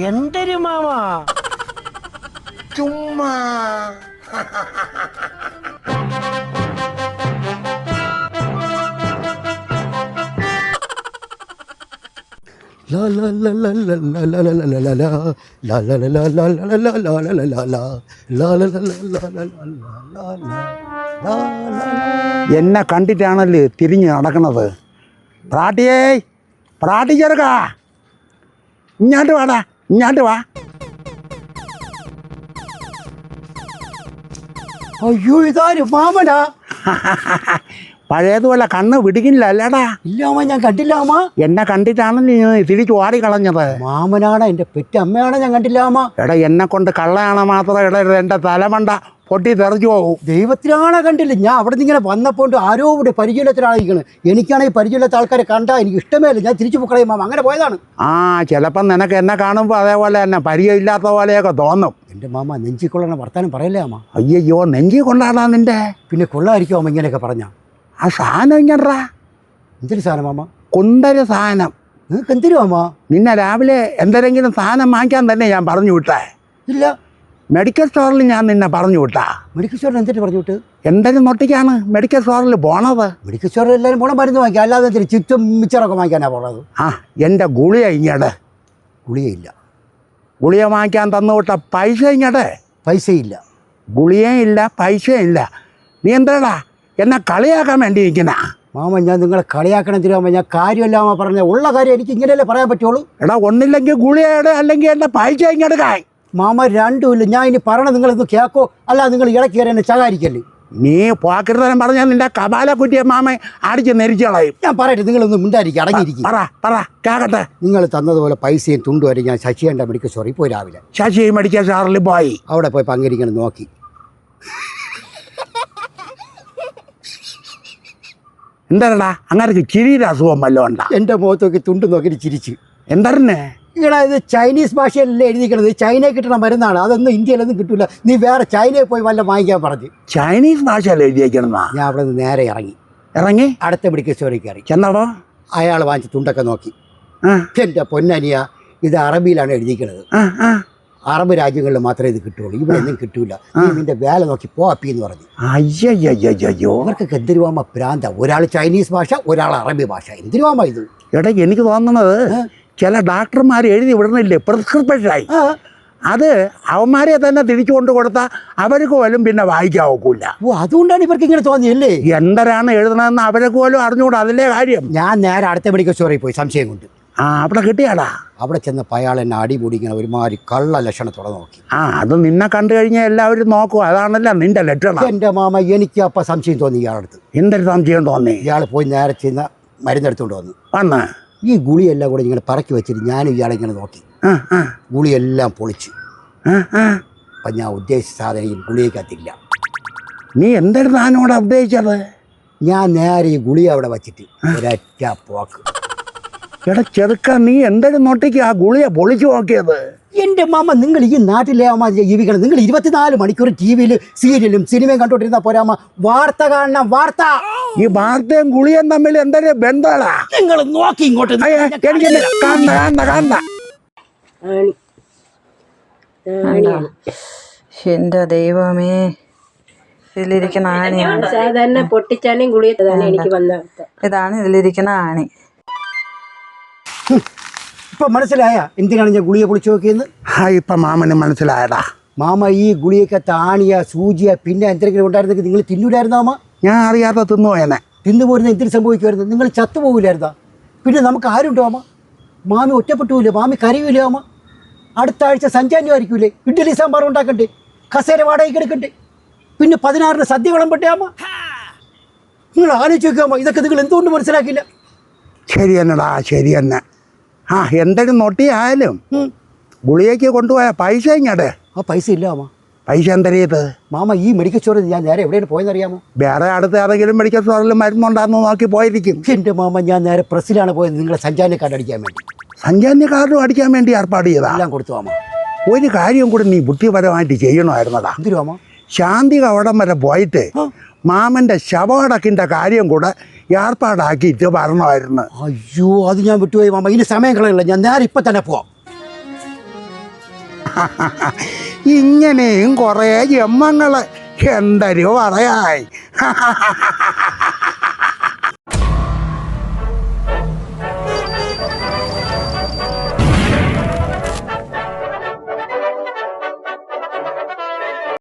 എന്തൊരു മാമ ചുമ്മാ എന്നെ കണ്ടിട്ടാണല്ലേ തിരിഞ്ഞ് നടക്കണത് പ്രാട്ടിയേ പ്രാട്ടി ചെറുക്ക ഇങ്ങോട്ട് വാടാ ഇങ്ങോട്ട് വാ. അയ്യോ ഇതാര് മാമനാ? പഴയതുപോലെ കണ്ണ് പിടിക്കില്ല അല്ലേടാ? ഇല്ലാമ ഞാൻ കണ്ടില്ല അമ്മ. എന്നെ കണ്ടിട്ടാണല്ലോ നീ തിരിച്ചു ഓടി കളഞ്ഞത് മാമനാണ് എന്റെ പെറ്റ അമ്മയാണ് ഞാൻ കണ്ടില്ല അമ്മ. എടാ എന്നെ കൊണ്ട് കള്ളയാണ് മാത്രം ഇടരുത് എന്റെ തലമണ്ട. പൊട്ടി തെറിച്ചു പോകും. ദൈവത്തിലാണ് കണ്ടില്ല. ഞാൻ അവിടെ നിന്ന് ഇങ്ങനെ വന്നപ്പോൾ ആരോ ഇവിടെ പരിചയത്തിലായിരിക്കണം എനിക്കാണെങ്കിൽ പരിചയമില്ലാത്ത ആൾക്കാരെ കണ്ടാൽ എനിക്ക് ഇഷ്ടമേ ഞാൻ തിരിച്ചു പോക്കളയും മാമ. അങ്ങനെ പോയതാണ്. ആ ചിലപ്പം നിനക്ക് എന്നെ കാണുമ്പോൾ അതേപോലെ തന്നെ പരിചയമില്ലാത്ത പോലെയൊക്കെ തോന്നും. എന്റെ മാമ നെഞ്ചിക്കൊള്ളണ വർത്താനം പറയല്ലേ അമ്മ അയ്യോ നെഞ്ചി കൊള്ളാടാ നിന്റെ. പിന്നെ കൊള്ളായിരിക്കും അമ്മ? ഇങ്ങനെയൊക്കെ പറഞ്ഞ. ആ സാധനം ഇങ്ങനറാ എന്തൊരു സാധനം മാമ? കൊണ്ടര സാധനം. നിങ്ങൾക്ക് എന്തിനു അമ്മ നിന്നെ രാവിലെ എന്തെങ്കിലും സാധനം വാങ്ങിക്കാൻ തന്നെ ഞാൻ പറഞ്ഞു വിട്ടേ. ഇല്ല. മെഡിക്കൽ സ്റ്റോറിൽ ഞാൻ നിന്നെ പറഞ്ഞു വിട്ടാ. മെഡിക്കൽ സ്റ്റോറിൽ എന്തിട്ട് പറഞ്ഞു വിട്ട്? എന്തെങ്കിലും നൊട്ടിക്കാണ് മെഡിക്കൽ സ്റ്റോറിൽ പോണത്. മെഡിക്കൽ സ്റ്റോറിൽ എല്ലാവരും പോണം മരുന്ന് വാങ്ങിക്കാം അല്ലാതെ എന്തിന്? ചുറ്റും മിച്ചറൊക്കെ വാങ്ങിക്കാനാണ് പോണത്? ആ എന്റെ ഗുളിയ ഇങ്ങട്. ഗുളികയില്ല ഗുളിയ വാങ്ങിക്കാൻ തന്നു വിട്ട പൈസ ഇങ്ങട്. പൈസയില്ല. ഗുളിയേ ഇല്ല പൈസയും ഇല്ല. നീ എന്താടാ? എന്നെ കളിയാക്കാൻ വേണ്ടി ഇരിക്കുന്ന? മാമ ഞാൻ നിങ്ങളെ കളിയാക്കണം തിരുവാമ ഞാൻ കാര്യമല്ല മാമ പറഞ്ഞ ഉള്ള കാര്യം എനിക്ക് ഇങ്ങനെയല്ലേ പറയാൻ പറ്റുള്ളൂ. എടാ ഒന്നില്ലെങ്കിൽ ഗുളിയയുടെ അല്ലെങ്കിൽ എന്റെ പൈസ ഇങ്ങെടുക്കാൻ മാമ രണ്ടുമില്ല ഞാൻ ഇനി പറയണത് നിങ്ങളിത് കേൾക്കോ അല്ല നിങ്ങൾ ഇടയ്ക്ക് കയറി എന്നെ ചകാരിക്കല്ലേ? നീ പോക്കരുതരം പറഞ്ഞാൽ നിന്റെ കപാല കുറ്റിയെ മാമ അടിച്ച് നെരിച്ചളയും ഞാൻ പറയട്ടെ നിങ്ങളൊന്ന് മിണ്ടായിരിക്കും അടങ്ങിയിരിക്കും. പറ പറ കേക്കട്ടെ. നിങ്ങൾ തന്നതുപോലെ പൈസയും തുണ്ടു വരെ ഞാൻ ശശിയേണ്ട മെഡിക്കൽ സ്റ്റോറിൽ പോയി രാവിലെ. ശശി മെഡിക്കൽ സ്റ്റോറിൽ പോയി. അവിടെ പോയി പങ്കിരിക്കണം നോക്കി. എന്താടാ അങ്ങനെ ചിരിയുടെ അസുഖം വല്ലതും ഉണ്ടാ? എന്റെ മുഖത്തൊക്കെ തുണ്ട് നോക്കി ചിരിച്ച്. എന്തരന്നെ ഇവിടെ ഇത് ചൈനീസ് ഭാഷയിലല്ലേ എഴുതിക്കണത് ചൈനയിൽ കിട്ടണ മരുന്നാണ്. അതൊന്നും ഇന്ത്യയിലൊന്നും കിട്ടില്ല നീ വേറെ ചൈനയിൽ പോയി വല്ല വാങ്ങിക്കാൻ പറഞ്ഞു. ചൈനീസ് ഭാഷയിൽ എഴുതിയേക്കണെന്നാ ഞാൻ അവിടെ നിന്ന് നേരെ ഇറങ്ങി. ഇറങ്ങി? അടുത്ത മെഡിക്കൽ സ്റ്റോറിൽ കയറി. ചെന്നടോ? അയാൾ വാങ്ങിച്ച് തുണ്ടൊക്കെ നോക്കി. എന്റെ പൊന്നനിയ ഇത് അറബിയിലാണ് എഴുതിക്കണത് അറബ് രാജ്യങ്ങളിൽ മാത്രമേ ഇത് കിട്ടുള്ളൂ ഇവിടെ ഒന്നും കിട്ടൂല. നീ നിന്റെ വേല നോക്കി പോ അപ്പി എന്ന് പറഞ്ഞു. അയ്യോ അവർക്ക് എന്തിരുവാമ പ്രാന്ത ഒരാൾ ചൈനീസ് ഭാഷ ഒരാൾ അറബി ഭാഷ. എന്തിരുവാമ ഇത്? എടാ എനിക്ക് തോന്നുന്നത്? ചില ഡോക്ടർമാർ എഴുതി വിടണില്ലേ? പ്രിസ്ക്രിപ്ഷനായി. അത് അവന്മാരെ തന്നെ തിരിച്ചു കൊണ്ടു കൊടുത്താൽ അവർക്ക് പോലും പിന്നെ വായിക്കാൻ ഒക്കില്ല ഓ അതുകൊണ്ടാണ് ഇവർക്ക് ഇങ്ങനെ തോന്നിയല്ലേ? എന്തരാണ് എഴുതണമെന്ന് അവരെ പോലും അറിഞ്ഞുകൂടാ അതിലേ കാര്യം. ഞാൻ നേരെ അടുത്ത മെഡിക്കൽ സ്റ്റോറിൽ പോയി സംശയം കൊണ്ട്. ആ അവിടെ കിട്ടിയാടാ. അവിടെ ചെന്നപ്പോൾ അയാൾ എന്നെ അടിപൊടി ഇങ്ങനെ ഒരുമാതിരി കള്ള ലക്ഷണത്തോടെ നോക്കി. ആ അത് നിന്നെ കണ്ടു കഴിഞ്ഞാൽ എല്ലാവരും നോക്കും. അതാണല്ലോ നിന്റെ ലക്ഷണം. എന്റെ മാമ എനിക്ക് അപ്പം സംശയം തോന്നി ഇയാളടുത്ത് എന്തൊരു സംശയം തോന്നി? ഇയാൾ പോയി നേരെ ചെന്ന് മരുന്നെടുത്തുകൊണ്ട് വന്നു. വന്ന്? ഈ ഗുളിയെല്ലാം കൂടെ ഇങ്ങനെ പറക്കി വെച്ചിട്ട് ഞാനും ഇയാളെ ഇങ്ങനെ നോക്കി. ഗുളിയെല്ലാം പൊളിച്ചു. അപ്പം ഞാൻ ഉദ്ദേശിച്ച സാധനം ഈ ഗുളിയേക്കത്തില്ല നീ എന്തൊരു താനോട് ഉദ്ദേശിച്ചത്? ഞാൻ നേരെ ഈ ഗുളി അവിടെ വച്ചിട്ട് ഒരൊറ്റ പോക്ക്. എടാ ചെറുക്ക നീ എന്തൊരു നോട്ടേക്ക് ആ ഗുളിയെ പൊളിച്ചു നോക്കിയത്? എന്റെ മാമ നിങ്ങൾ ഈ നാട്ടിലെ അമ്മ ജീവിക്കണം നിങ്ങൾ ഇരുപത്തിനാല് മണിക്കൂർ ടി വിയിൽ സീരിയലും സിനിമയും കണ്ടോണ്ടിരുന്ന പോരാമ വാർത്ത കാണണം വാർത്ത. ഈ വാർത്തയും ഗുളിയും തമ്മിൽ എന്തൊരു ബന്ധമാടാ? നിങ്ങൾ നോക്കി ഇങ്ങോട്ട് അയ്യ, എനിക്ക് കാണണ്ട കാണണ്ട കാണണ്ട എന്റെ ദൈവമേ ഇതിലിരിക്കുന്ന ആണിയാണ്. സാധാരണ എനിക്ക് വന്ന ഇതാണ് ഇതിലിരിക്കുന്ന ആണി. ഇപ്പൊ മനസ്സിലായ? എന്തിനാണ് ഞാൻ ഗുളിയെ പൊളിച്ചു നോക്കിയെന്ന്? ആ ഇപ്പം മാമന് മനസ്സിലായടാ മാമ ഈ ഗുളിയൊക്കെ താണിയാ സൂചിയ പിന്നെ എന്തെങ്കിലും ഉണ്ടായിരുന്നെങ്കിൽ നിങ്ങൾ തിന്നൂലായിരുന്നോ അമ്മ ഞാൻ അറിയാതെ തിന്നു എന്നെ. തിന്നു പോരുന്ന എന്തിനു സംഭവിക്കുമായിരുന്നു? നിങ്ങൾ ചത്തുപോകില്ലായിരുന്നാ പിന്നെ നമുക്ക് ആരുണ്ടോ അമ്മ മാമി ഒറ്റപ്പെട്ടുമില്ലേ മാമി കരയൂലേ അമ്മ അടുത്ത ആഴ്ച സഞ്ചാരിക്കുമല്ലേ ഇഡ്ഡലി സാമ്പാർ ഉണ്ടാക്കണ്ടേ? കസേര വാടകയ്ക്ക് എടുക്കണ്ടേ? പിന്നെ പതിനാറിന് സദ്യ വിളമ്പട്ടെ അമ്മ നിങ്ങൾ ആലോചിച്ച് നോക്കുക ഇതൊക്കെ നിങ്ങൾ എന്തുകൊണ്ട് മനസ്സിലാക്കില്ല ശരി എന്നടാ ശരി തന്നെ ആ എന്തൊരു നൊട്ടിയായാലും. ഗുളിയേക്ക് കൊണ്ടുപോയ പൈസ ഇങ്ങടെ ആ പൈസ ഇല്ല മാമ. പൈസ എന്തരിയത് മാമ ഈ മെഡിക്കൽ സ്റ്റോറിൽ ഞാൻ നേരെ എവിടെയാണ് പോയെന്നറിയാമോ വേറെ അടുത്ത് ഏതെങ്കിലും മെഡിക്കൽ സ്റ്റോറിൽ മരുന്നുണ്ടാന്ന് നോക്കി പോയിരിക്കും. എന്റെ മാമ ഞാൻ നേരെ പ്രസ്സിലാണ് പോയത്. നിങ്ങളെ സഞ്ചാരി കാർഡ് അടിക്കാൻ വേണ്ടി. സഞ്ചാരി കാർഡും അടിക്കാൻ വേണ്ടി ഏർപ്പാട് ചെയ്താ? എല്ലാം കൊടുത്തു മാമ. ഒരു കാര്യം കൂടി നീ ബുദ്ധിപരമായിട്ട് ചെയ്യണമായിരുന്നതാ എന്തിനു മാമ? ശാന്തി കവടം വരെ പോയിട്ട് മാമന്റെ മാമന്റെ ശവടക്കിന്റെ കാര്യം കൂടെ ഏർപ്പാടാക്കിയിട്ട് വരണമായിരുന്നു. അയ്യോ അത് ഞാൻ വിട്ടുപോയി മാമ. ഇനി സമയം കളയില്ല ഞാൻ നേരെ ഇപ്പൊ തന്നെ പോവാം. ഇങ്ങനെയും കുറേ ജമ്മങ്ങൾ എന്തരോ പറയായി.